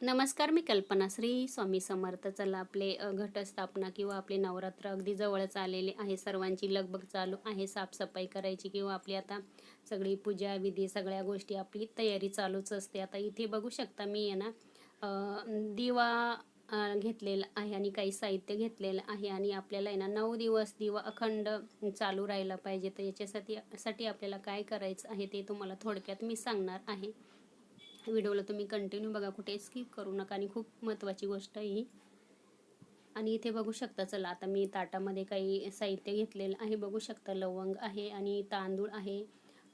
नमस्कार मी कल्पना श्री. स्वामी समर्थ. चला आपले घटस्थापना किंवा आपले नवरात्र अगदी जवळच आलेले आहे. सर्वांची लगबग चालू आहे. साफसफाई करायची किंवा आपली आता सगळी पूजा विधी सगळ्या गोष्टी आपली तयारी चालूच असते. आता इथे बघू शकता मी आहे ना दिवा घेतलेला आहे आणि काही साहित्य घेतलेलं आहे आणि आपल्याला आहे ना नऊ दिवस दिवा अखंड चालू राहिला पाहिजे. तर याच्यासाठी साठी आपल्याला काय करायचं आहे ते तुम्हाला थोडक्यात मी सांगणार आहे. व्हिडिओला तुम्ही कंटिन्यू बघा कुठे स्किप करू नका. आणि खूप महत्त्वाची गोष्ट आहे ही. आणि इथे बघू शकता चला आता मी ताटामध्ये काही साहित्य घेतलेलं आहे. बघू शकता लवंग आहे आणि तांदूळ आहे.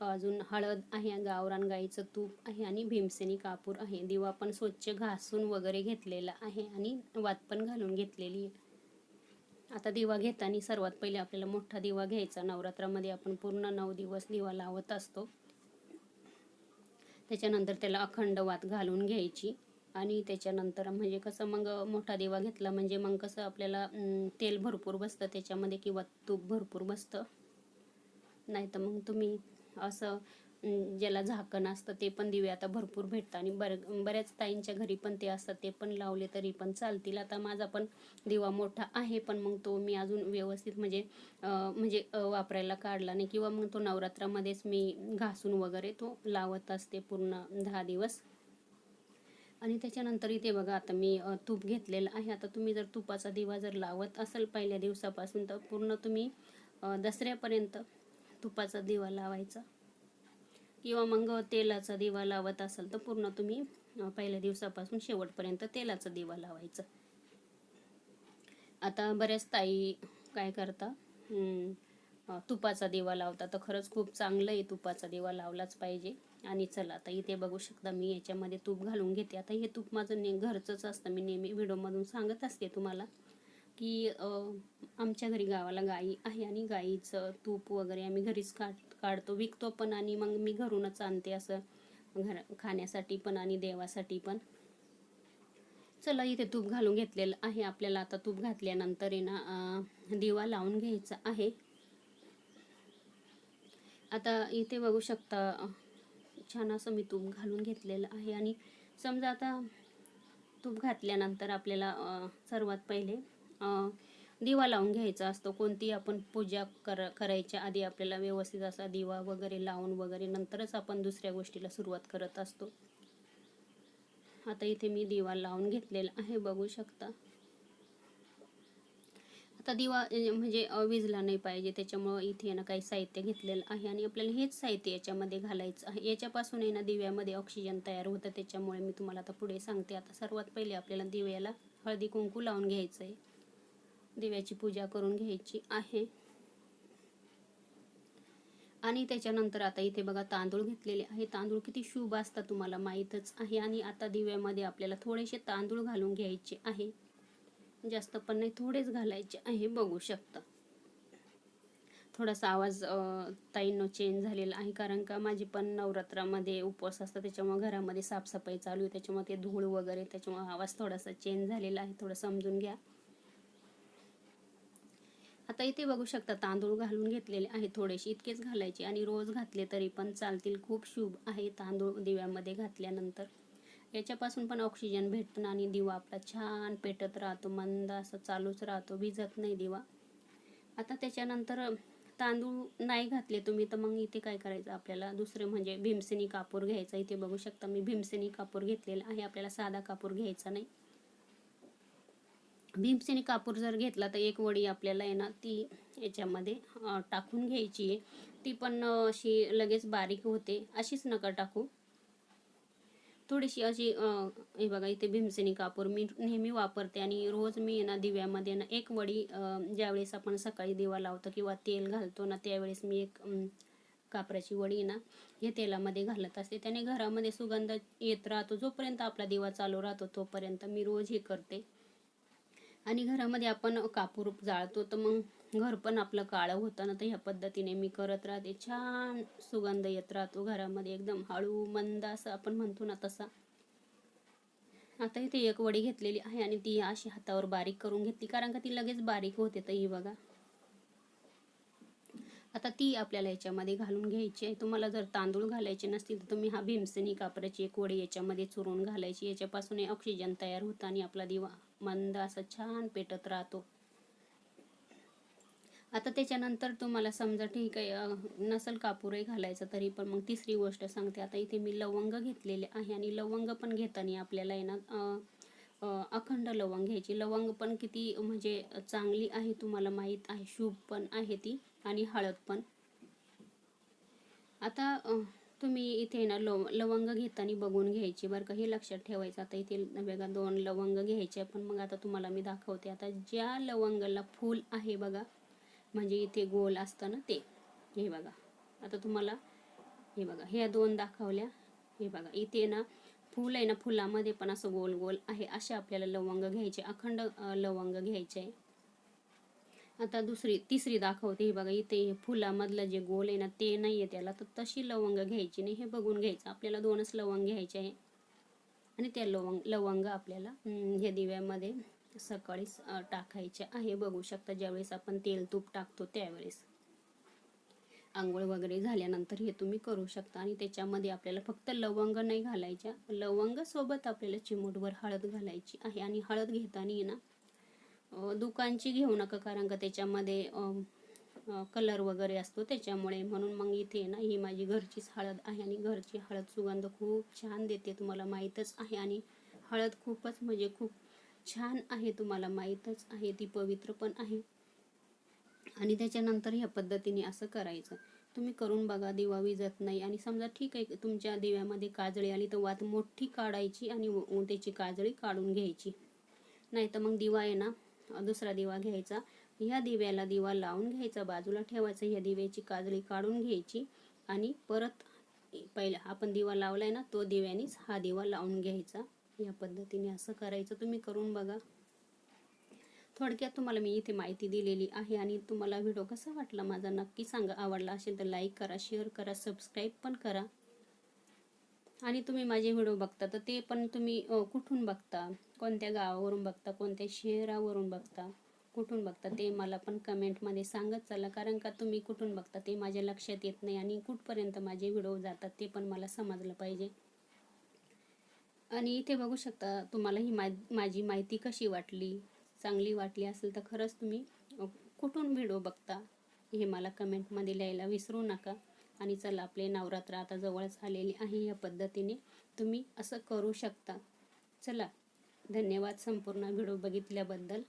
अजून हळद आहे गावरान गाईचं तूप आहे आणि भीमसेनी कापूर आहे. दिवा पण स्वच्छ घासून वगैरे घेतलेला आहे आणि वात पण घालून घेतलेली आहे. आता दिवा घेताना सर्वात पहिले आपल्याला मोठा दिवा घ्यायचा. नवरात्रामध्ये आपण पूर्ण नऊ दिवस दिवा लावत असतो. त्याच्यानंतर त्याला अखंड वात घालून घ्यायची. आणि त्याच्यानंतर म्हणजे कसं मग मोठा दिवा घेतला म्हणजे मग कसं आपल्याला तेल भरपूर बसतं त्याच्यामध्ये किंवा तूप भरपूर बसतं. नाही तर मग तुम्ही असं ज्याला झाकण असतं ते पण दिवे आता भरपूर भेटतं आणि बर बऱ्याच ताईंच्या घरी पण ते असतात ते पण लावले तरी पण चालतील. आता माझा पण दिवा मोठा आहे पण मग तो मी अजून व्यवस्थित म्हणजे म्हणजे वापरायला काढला नाही. किंवा मग तो नवरात्रामध्येच मी घासून वगैरे तो लावत असते पूर्ण दहा दिवस. आणि त्याच्यानंतर इथे बघा आता मी तूप घेतलेलं आहे. आता तुम्ही जर तुपाचा दिवा जर लावत असाल पहिल्या दिवसापासून तर पूर्ण तुम्ही दसऱ्यापर्यंत तुपाचा दिवा लावायचा. किंवा मग तेलाचा दिवा लावत असाल तर पूर्ण तुम्ही पहिल्या दिवसापासून शेवटपर्यंत तेलाचा दिवा लावायचा. आता बऱ्याच ताई काय करता तुपाचा दिवा लावता. तर खरंच खूप चांगलं आहे तुपाचा दिवा लावलाच पाहिजे. आणि चला आता इथे बघू शकता मी याच्यामध्ये तूप घालून घेते. आता हे तूप माझं ने घरचंच असतं. मी नेहमी व्हिडिओमधून सांगत असते तुम्हाला. की आमच्या घरी गावाला गाई आहे आणि गाईचं तूप वगैरे आम्ही घरीच काढ काढतो विकतो पण आणि मग मी घरूनच आणते असं घर खाण्यासाठी पण आणि देवासाठी पण. चला इथे तूप घालून घेतलेलं आहे आपल्याला आता तूप घातल्यानंतर आहे ना दिवा लावून घ्यायचा आहे. आता इथे बघू शकता छान असं मी तूप घालून घेतलेलं आहे आणि समजा आता तूप घातल्यानंतर आपल्याला सर्वात पहिले दिवा लावून घ्यायचा असतो. कोणती आपण पूजा कर करायच्या आधी आपल्याला व्यवस्थित असा दिवा वगैरे लावून वगैरे नंतरच आपण दुसऱ्या गोष्टीला सुरुवात करत असतो. आता इथे मी दिवा लावून घेतलेला आहे बघू शकता. आता दिवा म्हणजे विजला नाही पाहिजे. त्याच्यामुळं इथे ना काही साहित्य घेतलेलं आहे आणि आपल्याला हेच साहित्य याच्यामध्ये घालायचं आहे. याच्यापासून आहे ना दिव्यामध्ये ऑक्सिजन तयार होतं. त्याच्यामुळे मी तुम्हाला आता पुढे सांगते. आता सर्वात पहिले आपल्याला दिव्याला हळदी कुंकू लावून घ्यायचं आहे दिव्याची पूजा करून घ्यायची आहे. आणि त्याच्यानंतर आता इथे बघा तांदूळ घेतलेले आहे. तांदूळ किती शुभ असतात तुम्हाला माहीतच आहे. आणि आता दिव्यामध्ये आपल्याला थोडेसे तांदूळ घालून घ्यायचे आहे. जास्त पण नाही थोडेच घालायचे आहे. बघू शकता. थोडासा आवाज ताईंनो चेंज झालेला आहे. कारण का माझी पण नवरात्रामध्ये उपवास असतात. त्याच्यामुळे घरामध्ये साफसफाई चालू आहे. त्याच्यामुळे ते धूळ वगैरे त्याच्यामुळे आवाज थोडासा चेंज झालेला आहे. थोडं समजून घ्या. आता इथे बघू शकता तांदूळ घालून घेतलेले आहे थोडेसे इतकेच घालायचे आणि रोज घातले तरी पण चालतील. खूप शुभ आहे तांदूळ दिव्यामध्ये घातल्यानंतर. याच्यापासून पण ऑक्सिजन भेटतं आणि दिवा आपला छान पेटत राहतो मंद असं चालूच राहतो भिजत नाही दिवा. आता त्याच्यानंतर तांदूळ नाही घातले तुम्ही तर मग इथे काय करायचं आपल्याला? दुसरे म्हणजे भीमसेनी कापूर घ्यायचा. इथे बघू शकता मी भीमसेनी कापूर घेतलेला आहे. आपल्याला साधा कापूर घ्यायचा नाही. भीमसेनी कापूर जर घेतला तर एक वडी आपल्याला आहे ना ती याच्यामध्ये टाकून घ्यायची आहे. ती पण अशी लगेच बारीक होते. अशीच नका टाकू. थोडीशी अशी हे बघा इथे भीमसेनी कापूर मी नेहमी वापरते आणि रोज मी ना दिव्यामध्ये ना एक वडी ज्यावेळेस आपण सकाळी दिवा लावतो किंवा तेल घालतो ना त्यावेळेस मी एक कापराची वडी ना हे तेलामध्ये घालत असते. त्याने घरामध्ये सुगंध येत राहतो. जोपर्यंत आपला दिवा चालू राहतो तोपर्यंत मी रोज हे करते. आणि घरामध्ये आपण कापूर जाळतो तर मग घर पण आपलं काळं होतं ना तर ह्या पद्धतीने मी करत राहते. छान सुगंध येत राहतो घरामध्ये एकदम हळू मंद असं आपण म्हणतो ना तसा. आता इथे एक वडी घेतलेली आहे आणि ती अशी हातावर बारीक करून घेतली कारण का ती लगेच बारीक होते तर ही बघा. आता ती आपल्याला याच्यामध्ये घालून घ्यायची आहे. तुम्हाला जर तांदूळ घालायचे नसतील तर तुम्ही हा भीमसेनी कापराची एक वडी याच्यामध्ये चुरून घालायची. याच्यापासून ऑक्सिजन तयार होतं आणि आपला दिवा मंद असा छान पेटत राहतो. आता त्याच्यानंतर तुम्हाला समजा ठीक आहे नसेल नसल कापूरही घालायचं तरी पण मग तिसरी गोष्ट सांगते. आता इथे मी लवंग घेतलेले आहे आणि लवंग पण घेताना आपल्याला आहे ना अखंड लवंग घ्यायची. लवंग पण किती म्हणजे चांगली आहे तुम्हाला माहीत आहे. शुभ पण आहे ती. आणि हळद पण. आता तुम्ही इथे ना लव लवंग घेताना बघून घ्यायची बरं का हे लक्षात ठेवायचं. आता इथे बघा दोन लवंग घ्यायचे पण मग आता तुम्हाला मी दाखवते. आता ज्या लवंगाला फूल आहे बघा म्हणजे इथे गोल असतं ना ते हे बघा. आता तुम्हाला हे बघा ह्या दोन दाखवल्या. हे बघा इथे ना फूल आहे ना फुलामध्ये पण असं गोल गोल आहे. असे आपल्याला लवंग घ्यायचे अखंड लवंग घ्यायचे. आहे आता दुसरी तिसरी दाखवते हे बघा इथे हे फुलामधलं जे गोल आहे ना ते नाही आहे त्याला. तर तशी लवंग घ्यायची नाही हे बघून घ्यायचं. आपल्याला दोनच लवंग घ्यायचे आहे. आणि त्या लवंग लवंग आपल्याला ह्या हे दिव्यामध्ये सकाळीच टाकायचे आहे. बघू शकता ज्यावेळेस आपण तेल तूप टाकतो त्यावेळेस. आंघोळ वगैरे झाल्यानंतर हे तुम्ही करू शकता. आणि त्याच्यामध्ये आपल्याला फक्त लवंग नाही घालायच्या. लवंग सोबत आपल्याला चिमूटभर हळद घालायची आहे. आणि हळद घेताना ना दुकानची घेऊ नका कारण का त्याच्यामध्ये कलर वगैरे असतो त्याच्यामुळे. म्हणून मग इथे ना ही माझी घरचीच हळद आहे आणि घरची हळद सुगंध खूप छान देते तुम्हाला. माहीतच आहे आणि हळद खूपच म्हणजे खूप छान आहे तुम्हाला. माहीतच आहे ती पवित्र पण आहे. आणि त्याच्यानंतर ह्या पद्धतीने असं करायचं. तुम्ही करून बघा दिवा विजत नाही. आणि समजा ठीक आहे तुमच्या दिव्यामध्ये काजळी आली तर वात मोठी काढायची आणि त्याची काजळी काढून घ्यायची. नाही तर मग दिवा आहे ना दुसरा दिवा घ्यायचा. ह्या दिव्याला दिवा लावून घ्यायचा. बाजूला ठेवायचा. ह्या दिव्याची काजळी काढून घ्यायची. आणि परत पहिला आपण दिवा लावलाय ना तो दिव्यानेच हा दिवा लावून घ्यायचा. या पद्धतीने असं करायचं. तुम्ही करून बघा. थोडक्यात तुम्हाला मी इथे माहिती दिलेली आहे आणि तुम्हाला व्हिडिओ कसा वाटला माझा नक्की सांगा. आवडला असेल तर लाईक करा शेअर करा सबस्क्राईब पण करा. आणि तुम्ही माझे व्हिडिओ बघता तर ते पण तुम्ही कुठून बघता? कोणत्या गावावरून बघता? कोणत्या शहरावरून बघता? कुठून बघता? ते मला पण कमेंटमध्ये सांगत चला कारण का तुम्ही कुठून बघता ते माझ्या लक्षात येत नाही आणि कुठपर्यंत माझे व्हिडिओ जातात ते पण मला समजलं पाहिजे. आणि इथे बघू शकता तुम्हाला ही मा माझी माहिती कशी वाटली? चांगली वाटली असेल तर खरंच तुम्ही कुठून व्हिडिओ बघता हे मला कमेंटमध्ये लिहायला विसरू नका. आणि चला आपले नवरात्र आता जवळच आलेली आहे या पद्धतीने तुम्ही असं करू शकता. चला धन्यवाद संपूर्ण व्हिडिओ बघितल्याबद्दल.